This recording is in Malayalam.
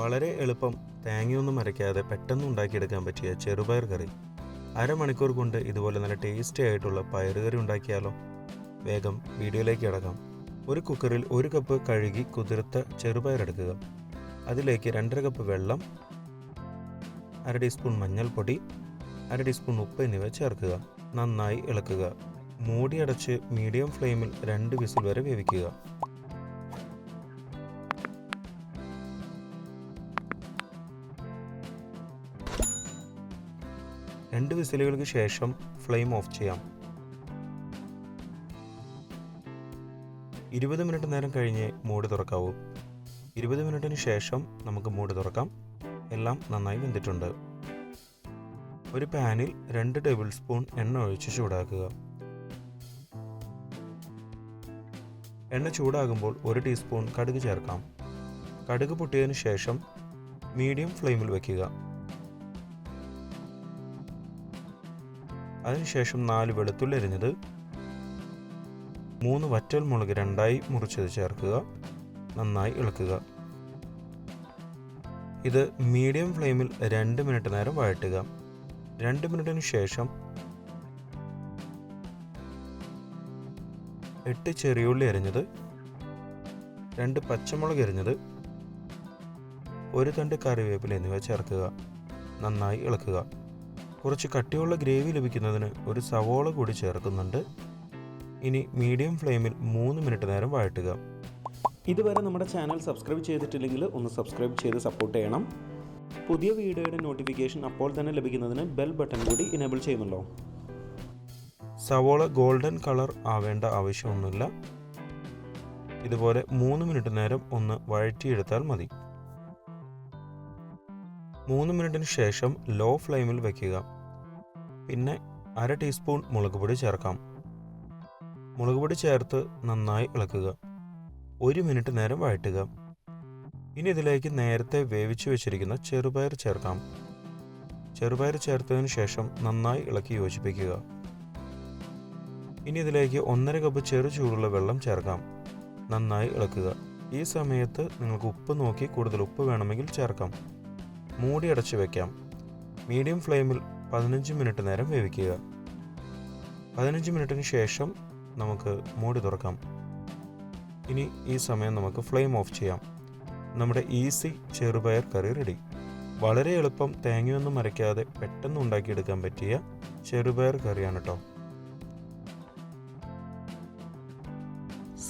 വളരെ എളുപ്പം തേങ്ങയൊന്നും അരയ്ക്കാതെ പെട്ടെന്ന് ഉണ്ടാക്കിയെടുക്കാൻ പറ്റിയ ചെറുപയർ കറി. അരമണിക്കൂർ കൊണ്ട് ഇതുപോലെ നല്ല ടേസ്റ്റി ആയിട്ടുള്ള പയറുകറി ഉണ്ടാക്കിയാലോ? വേഗം വീഡിയോയിലേക്ക് അടക്കാം ഒരു കുക്കറിൽ ഒരു കപ്പ് കഴുകി കുതിർത്ത ചെറുപയർ എടുക്കുക. അതിലേക്ക് രണ്ടര കപ്പ് വെള്ളം അര ടീസ്പൂൺ മഞ്ഞൾപ്പൊടി അര ടീസ്പൂൺ ഉപ്പ് എന്നിവ ചേർക്കുക. നന്നായി ഇളക്കുക. മൂടിയടച്ച് മീഡിയം ഫ്ലെയിമിൽ രണ്ട് വിസിൽ വരെ വേവിക്കുക. രണ്ട് വിസിലുകൾക്ക് ശേഷം ഫ്ലെയിം ഓഫ് ചെയ്യാം. ഇരുപത് മിനിറ്റ് നേരം കഴിഞ്ഞ് മൂട് തുറക്കാവൂ. ഇരുപത് മിനിറ്റിന് ശേഷം നമുക്ക് മൂട് തുറക്കാം. എല്ലാം നന്നായി വെന്തിട്ടുണ്ട്. ഒരു പാനിൽ രണ്ട് ടേബിൾ സ്പൂൺ എണ്ണ ഒഴിച്ച് ചൂടാക്കുക. എണ്ണ ചൂടാകുമ്പോൾ ഒരു ടീസ്പൂൺ കടുക് ചേർക്കാം. കടുക് പൊട്ടിയതിനു ശേഷം മീഡിയം ഫ്ലെയിമിൽ വയ്ക്കുക അതിനുശേഷം നാല് വെളുത്തുള്ളി അരിഞ്ഞത് മൂന്ന് വറ്റൽ മുളക് രണ്ടായി മുറിച്ചത് ചേർക്കുക. നന്നായി ഇളക്കുക. ഇത് മീഡിയം ഫ്ലെയിമിൽ രണ്ട് മിനിറ്റ് നേരം വഴറ്റുക. രണ്ട് മിനിറ്റിന് ശേഷം എട്ട് ചെറിയുള്ളി അരിഞ്ഞത് രണ്ട് പച്ചമുളക് അരിഞ്ഞത് ഒരു തണ്ട് കറിവേപ്പില എന്നിവ ചേർക്കുക. നന്നായി ഇളക്കുക. കുറച്ച് കട്ടിയുള്ള ഗ്രേവി ലഭിക്കുന്നതിന് ഒരു സവോള കൂടി ചേർക്കുന്നുണ്ട്. ഇനി മീഡിയം ഫ്ലെയിമിൽ മൂന്ന് മിനിറ്റ് നേരം വഴറ്റുക. ഇതുവരെ നമ്മുടെ ചാനൽ സബ്സ്ക്രൈബ് ചെയ്തിട്ടില്ലെങ്കിൽ ഒന്ന് സബ്സ്ക്രൈബ് ചെയ്ത് സപ്പോർട്ട് ചെയ്യണം. പുതിയ വീഡിയോയുടെ നോട്ടിഫിക്കേഷൻ അപ്പോൾ തന്നെ ലഭിക്കുന്നതിന് ബെൽ ബട്ടൺ കൂടി ഇനേബിൾ ചെയ്യുന്നുണ്ടോ? സവോള ഗോൾഡൻ കളർ ആവേണ്ട ആവശ്യമൊന്നുമില്ല. ഇതുപോലെ മൂന്ന് മിനിറ്റ് നേരം ഒന്ന് വഴറ്റിയെടുത്താൽ മതി. മൂന്ന് മിനിറ്റിന് ശേഷം ലോ ഫ്ലെയിമിൽ വയ്ക്കുക പിന്നെ അര ടീസ്പൂൺ മുളക് പൊടി ചേർക്കാം. മുളക് പൊടി ചേർത്ത് നന്നായി ഇളക്കുക. ഒരു മിനിറ്റ് നേരം വഴറ്റുക. ഇനി ഇതിലേക്ക് നേരത്തെ വേവിച്ചു വെച്ചിരിക്കുന്ന ചെറുപയർ ചേർക്കാം. ചെറുപയർ ചേർത്തതിന് ശേഷം നന്നായി ഇളക്കി യോജിപ്പിക്കുക. ഇനി ഇതിലേക്ക് ഒന്നര കപ്പ് ചെറു ചൂടുള്ള വെള്ളം ചേർക്കാം. നന്നായി ഇളക്കുക. ഈ സമയത്ത് നിങ്ങൾക്ക് ഉപ്പ് നോക്കി കൂടുതൽ ഉപ്പ് വേണമെങ്കിൽ ചേർക്കാം. മൂടി അടച്ചു വെക്കാം. മീഡിയം ഫ്ലെയിമിൽ പതിനഞ്ച് മിനിറ്റ് നേരം വേവിക്കുക. പതിനഞ്ച് മിനിറ്റിന് ശേഷം നമുക്ക് മൂടി തുറക്കാം. ഇനി ഈ സമയം നമുക്ക് ഫ്ലെയിം ഓഫ് ചെയ്യാം. നമ്മുടെ ഈസി ചെറുപയർ കറി റെഡി. വളരെ എളുപ്പം തേങ്ങയൊന്നും അരയ്ക്കാതെ പെട്ടെന്ന് ഉണ്ടാക്കിയെടുക്കാൻ പറ്റിയ ചെറുപയർ കറിയാണ് കേട്ടോ